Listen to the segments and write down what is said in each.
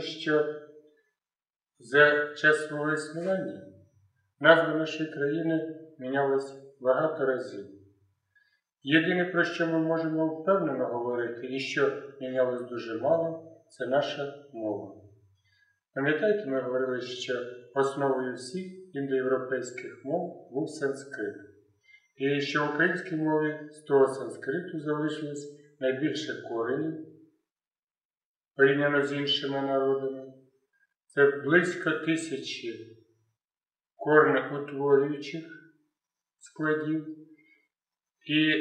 що за час свого існування назва нашої країни мінялась багато разів. Єдине, про що ми можемо впевнено говорити, і що мінялось дуже мало, це наша мова. Пам'ятаєте, ми говорили, що основою всіх індоєвропейських мов був санскрит. І що в українській мові з того санскриту залишилось найбільше коренів порівняно з іншими народами. Це близько тисячі корнеутворюючих складів і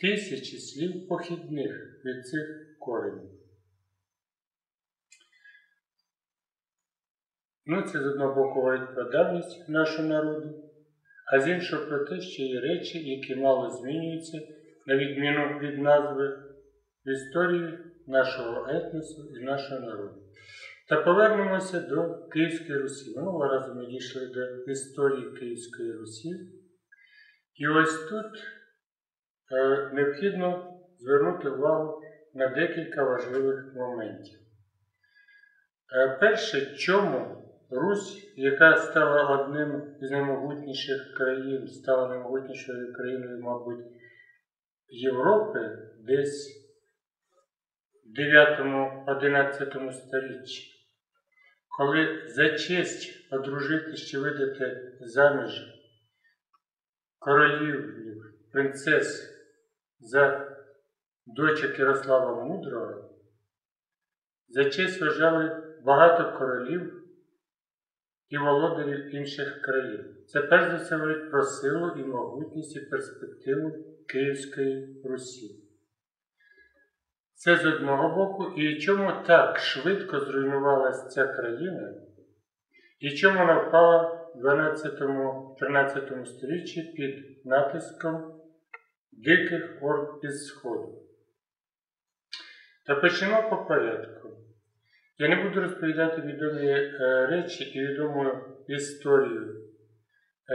тисячі слів похідних від цих коренів. Ну, це з одного боку говорить про давність нашого народу, а з іншого про те, що є речі, які мало змінюються, на відміну від назви в історії нашого етносу і нашого народу. Та повернемося до Київської Русі. Минулого разу ми дійшли до історії Київської Русі. І ось тут е, необхідно звернути увагу на декілька важливих моментів. Е, перше, чому Русь, яка стала одним із наймогутніших країн, стала наймогутнішою країною, мабуть, Європи десь 9-11 столітті, коли за честь одружити чи видати заміж королів, принцес за дочок Ярослава Мудрого, за честь вважали багато королів і володарів інших країн. Це перш за все говорить про силу і могутність і перспективу Київської Русі. Це з одного боку, і чому так швидко зруйнувалася ця країна, і чому вона впала в 12-13 столітті під натиском диких орд із Сходу. Та почнемо по порядку. Я не буду розповідати відомі е, речі і відому історію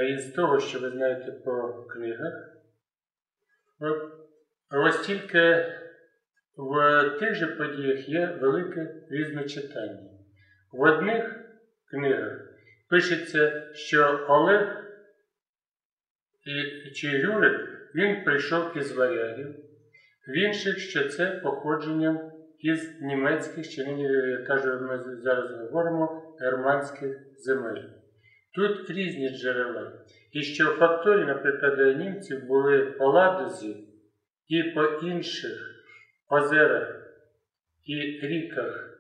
із того, що ви знаєте по книгах. Ось тільки в тих же подіях є велике різночитання. В одних книгах пишеться, що Олег чи Рюрик він прийшов із варягів, в інших, що це походженням із німецьких, нині, кажу, ми зараз говоримо, германських земель. Тут різні джерела. І що факторі, наприклад, німців були по Ладозі і по інших озерах і ріках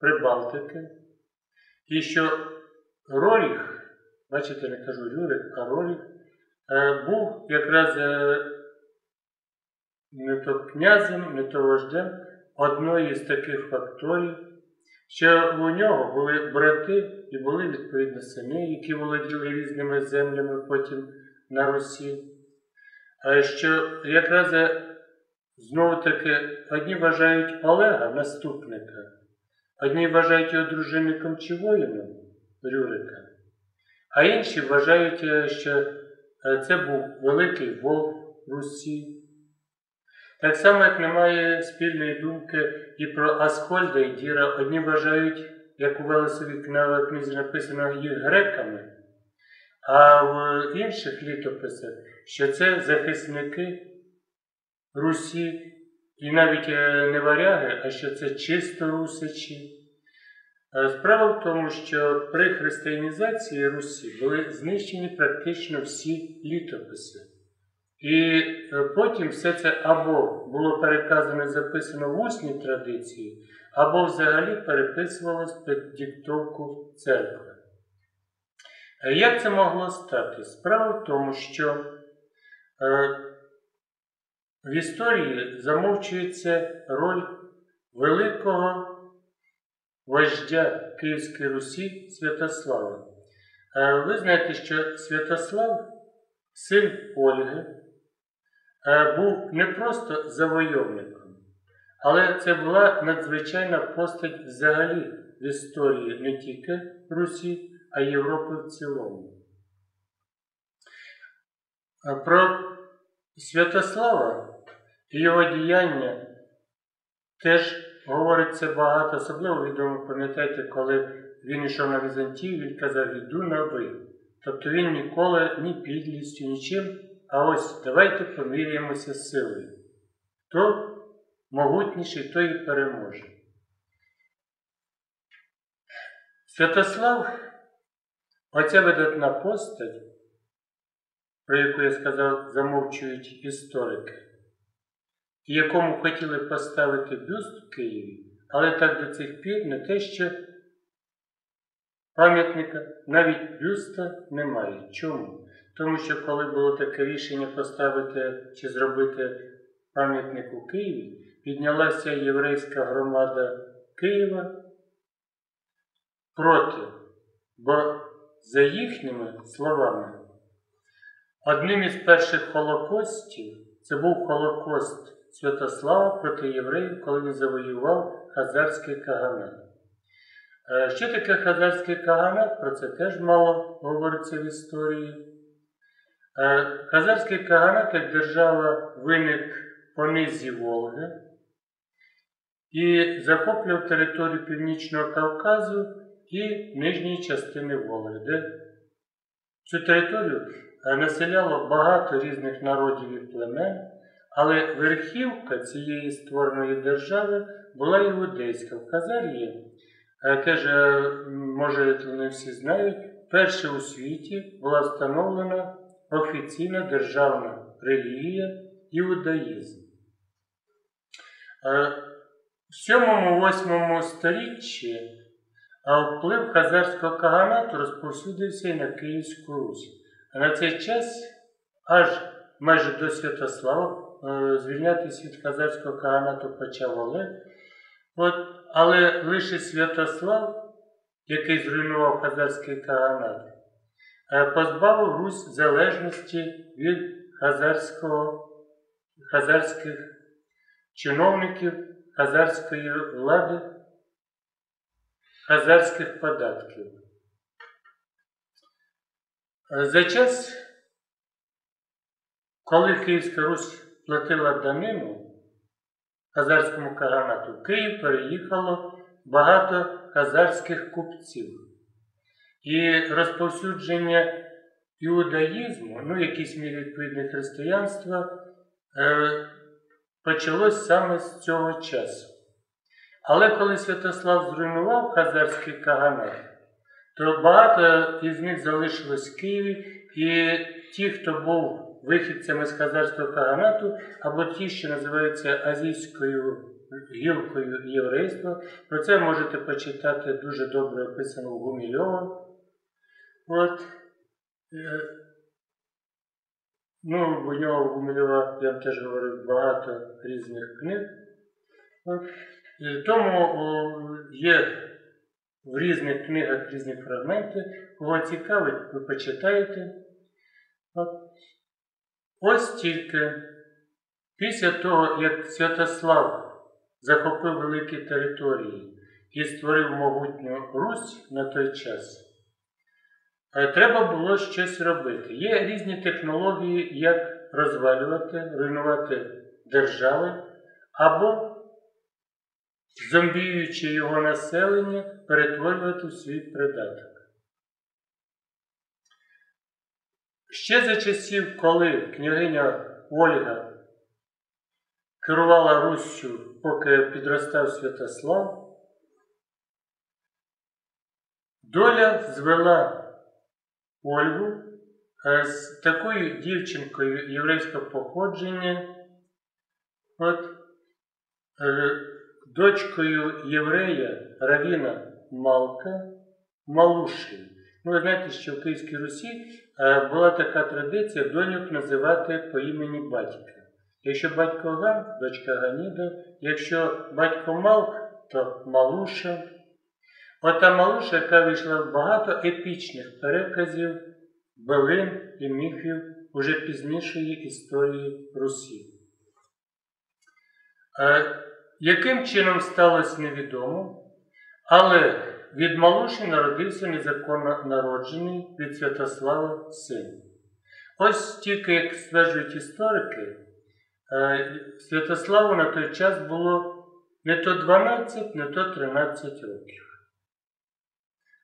Прибалтики, і що Роріх, бачите, не кажу Рюрик, а Роріх, е, був якраз е, не то князем, не то вождем одної з таких факторів, що у нього були брати і були відповідно сини, які володіли різними землями потім на Русі. Що якраз знову таки одні вважають Олега наступника, одні вважають його дружинником чи воїном Рюрика, а інші вважають, що це був великий вовк Русі. Так само, як немає спільної думки і про Асхольда і Діра, одні вважають, як у Велесовій книзі написано їх греками, а в інших літописах, що це захисники Русі, і навіть е, не варяги, а що це чисто русичі. Справа в тому, що при християнізації Русі були знищені практично всі літописи. І е, потім все це або було переказано і записано в усній традиції, або взагалі переписувалось під диктовку церкви. Е, як це могло стати? Справа в тому, що е, в історії замовчується роль великого вождя Київської Русі Святослава. Ви знаєте, що Святослав, син Ольги, Е, був не просто завойовником, але це була надзвичайна постать взагалі в історії не тільки Русі, а й Європи в цілому. Е, про Святослава його діяння теж говориться багато, особливо відомо, пам'ятаєте, коли він йшов на Візантію, він казав, іду на ви. Тобто він ніколи ні підлістю, нічим, а ось давайте поміряємося з силою. Хто могутніший, той і переможе. Святослав, оця видатна постать, про яку я сказав, замовчують історики, якому хотіли поставити бюст в Києві, але так до цих пір не те, що пам'ятника, навіть бюста немає. Чому? Тому що коли було таке рішення поставити чи зробити пам'ятник у Києві, піднялася єврейська громада Києва проти, бо за їхніми словами, одним із перших холокостів це був Холокост Святослава проти євреїв, коли він завоював Хазарський Каганат. Е, що таке Хазарський Каганат? Про це теж мало говориться в історії. Е, Хазарський Каганат як держава виник по низі Волги і захоплював територію Північного Кавказу і нижньої частини Волги, де цю територію е, населяло багато різних народів і племен, але верхівка цієї створеної держави була іудейська. В Хазарії, е, теж, е, може, не всі знають, перше у світі була встановлена офіційна державна релігія іудаїзм. В 7-8 сторіччі вплив хазарського каганату розповсюдився і на Київську Русь. А на цей час, аж майже до Святослава, звільнятися від хазарського каганату почав Олег. От, але лише Святослав, який зруйнував хазарський каганат, позбавив Русь залежності від хазарського, хазарських чиновників, хазарської влади, хазарських податків. За час, коли Київська Русь платила данину хазарському каганату, в Київ переїхало багато хазарських купців. І розповсюдження іудаїзму, ну, якісь мірі відповідне християнства, е, почалось саме з цього часу. Але коли Святослав зруйнував хазарський каганат, то багато із них залишилось в Києві, і ті, хто був вихідцями з хазарського каганату, або ті, що називаються азійською гілкою єврейства, про це можете почитати дуже добре описано у Гумільова. От, е, ну, у нього у Гумільова, я теж говорив, багато різних книг. От. Тому о, є в різних книгах різні фрагменти. Кого цікавить, ви почитаєте. От. Ось тільки після того, як Святослав захопив великі території і створив могутню Русь на той час, треба було щось робити. Є різні технології, як розвалювати, руйнувати держави, або, зомбіюючи його населення, перетворювати в свій придаток. Ще за часів, коли княгиня Ольга керувала Руссю, поки підростав Святослав, доля звела Ольгу з такою дівчинкою єврейського походження, от, дочкою єврея Равіна Малка Малушею. Ну, ви знаєте, що в Київській Русі була така традиція доньок називати по імені батька. Якщо батько Ган, дочка Ганіда, якщо батько Малк, то Малуша. Ота Малуша, яка вийшла в багато епічних переказів, белин і міфів уже пізнішої історії Русі. Яким чином сталося невідомо, але від Малуші народився незаконно народжений від Святослава син. Ось тільки, як стверджують історики, Святославу на той час було не то 12, не то 13 років.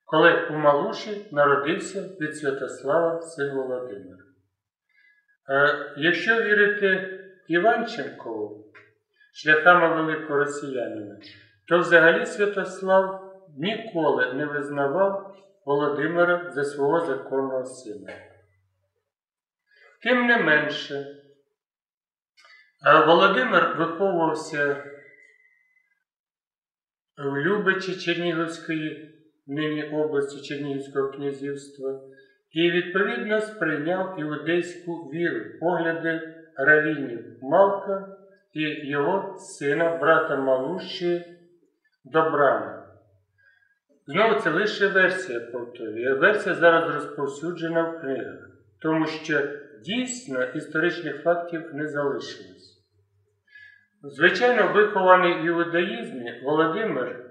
Коли у Малуші народився від Святослава син Володимир. Е, Якщо вірити Іванченкову, шляхами великого росіянина, то взагалі Святослав ніколи не визнавав Володимира за свого законного сина. Тим не менше, е, Володимир виховувався в Любичі Чернігівської нині області Чернігівського князівства і відповідно сприйняв іудейську віру, погляди равінів Малка і його сина, брата Малуші Добрана. Знову це лише версія повторює. Версія зараз розповсюджена в книгах, тому що дійсно історичних фактів не залишилось. Звичайно, вихований в іудаїзмі Володимир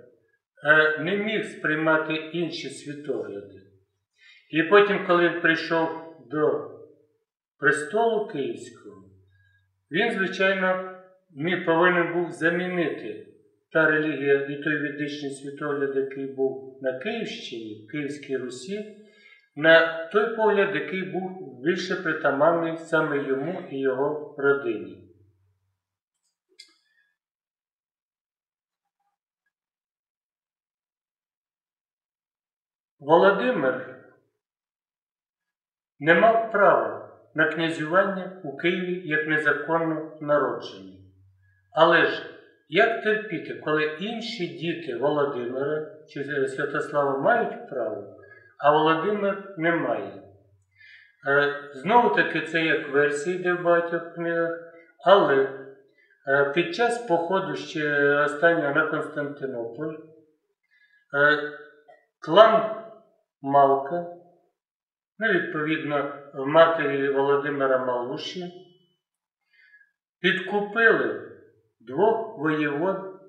е, не міг сприймати інші світогляди. І потім, коли він прийшов до престолу Київського, він, звичайно, повинен був замінити та релігія і той ведичний світогляд, який був на Київщині, Київській Русі, на той погляд, який був більше притаманний саме йому і його родині. Володимир не мав права на князювання у Києві як незаконно народжений. Але ж як терпіти, коли інші діти Володимира чи Святослава мають право, а Володимир не має? Е, Знову таки, це як версія йде в багатьох книгах, але е, під час походу ще останнього на Константинополь е, клан Малка, ну, відповідно, матері Володимира Малуші, підкупили двох воєвод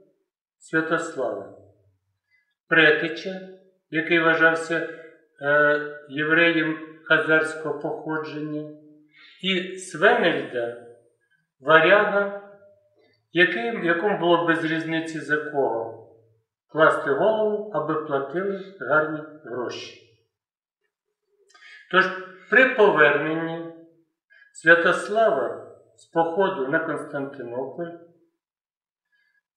Святослава Претича, який вважався е, євреєм хазарського походження, і Свенельда, варяга, яким, якому було без різниці за кого класти голову, аби платили гарні гроші. Тож при поверненні Святослава з походу на Константинополь,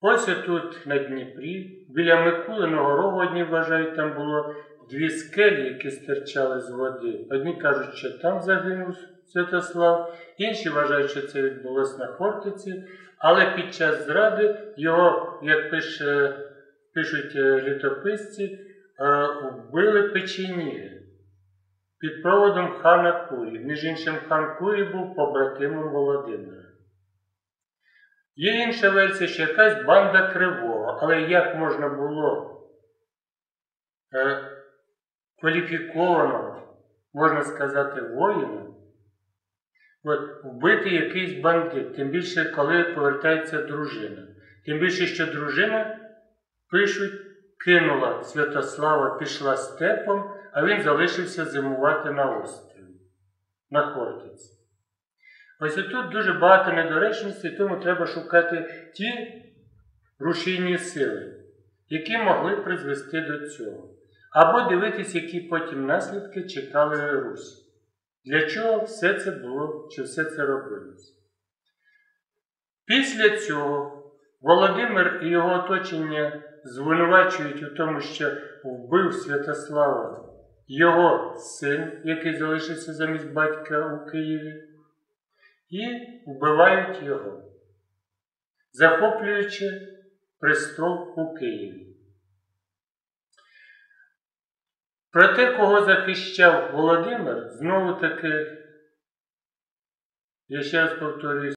ось тут на Дніпрі, біля Микулиного рогу, одні вважають, там було дві скелі, які стирчали з води. Одні кажуть, що там загинув Святослав, інші вважають, що це відбулося на Хортиці, але під час зради його, як пише, пишуть літописці, вбили печеніги під проводом хана Курі. Між іншим, хан Курі був побратимом Володимира. Є інша версія, що якась банда кривого, але як можна було е, кваліфікованого, можна сказати, воїна, от, вбити якийсь бандит, тим більше, коли повертається дружина. Тим більше, що дружина, пишуть, кинула Святослава, пішла степом, а він залишився зимувати на острові, на Хортиці. Ось тут дуже багато недоречностей, тому треба шукати ті рушійні сили, які могли призвести до цього. Або дивитись, які потім наслідки чекали Русь. Для чого все це було, чи все це робилось? Після цього Володимир і його оточення звинувачують у тому, що вбив Святослава його син, який залишився замість батька у Києві, і вбивають його, захоплюючи престол у Києві. Про те, кого захищав Володимир, знову таки, я ще раз повторюю,